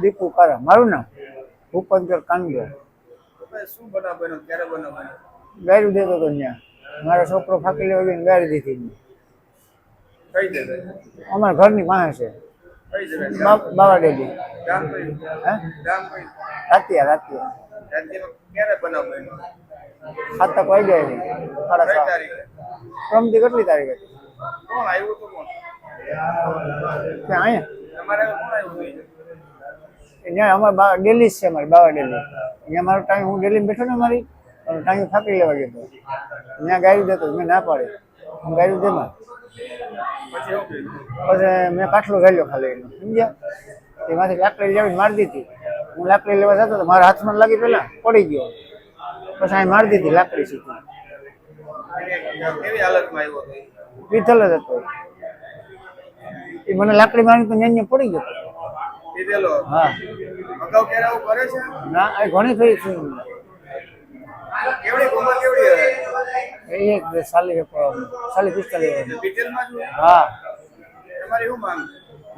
દીપુ કારા મારું નામ ભૂપેન્દ્ર કાનગર શું બનાવ ક્યારે બનાવ બન્યો? દેતો હતો ત્યાં. મારો છોકરો ફાકી લેવા ગયો ગાડી દીધી કઈ દે અમારા ઘરની પાસે છે. બાવા ડેડી રાતિયા રાતિયા. ક્યારે બનાવ બન્યો? સાત તક વાઈ જાય કેટલી તારીખે કોણ? ત્યાં અહીંયા? અમારે બા ડેલી જ છે અમારી બાવા ડેલી અહીંયા મારો ટાઈમ હું ડેલી બેઠો ને મારી ટાઈમ ફાંકી લેવા ગયો અહીંયા ગાયરું દેતો મેં ના પાડી. હું ગાયું દેમાં પછી પછી મેં કાટલો ગાલ્યો ખાલી એનો. સમજ્યા? એમાંથી લાકડી લેવી મારી દીધી. હું લાકડી લેવા જતો તો મારા હાથમાં લાગી પેલા પડી ગયો. પછી અહીં મારી દીધી લાકડી સુધી? પીથલ જ હતો. મને લાકડી મારી તો ન્યાન્ય પડી ગયો. લીધેલો હા. અગાઉ ક્યારે આવું કરે છે? ના એ ઘણી થઈ છે. કેવડી ઉંમર કેવડી હવે? એ એક સાલી સાલી પિસ્તાલી હા. તમારી શું માંગ?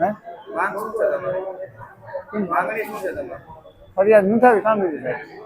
હે? માંગ શું છે તમારી? માંગણી શું છે તમારી? ફરિયાદ નોંધાવી કામ દીધું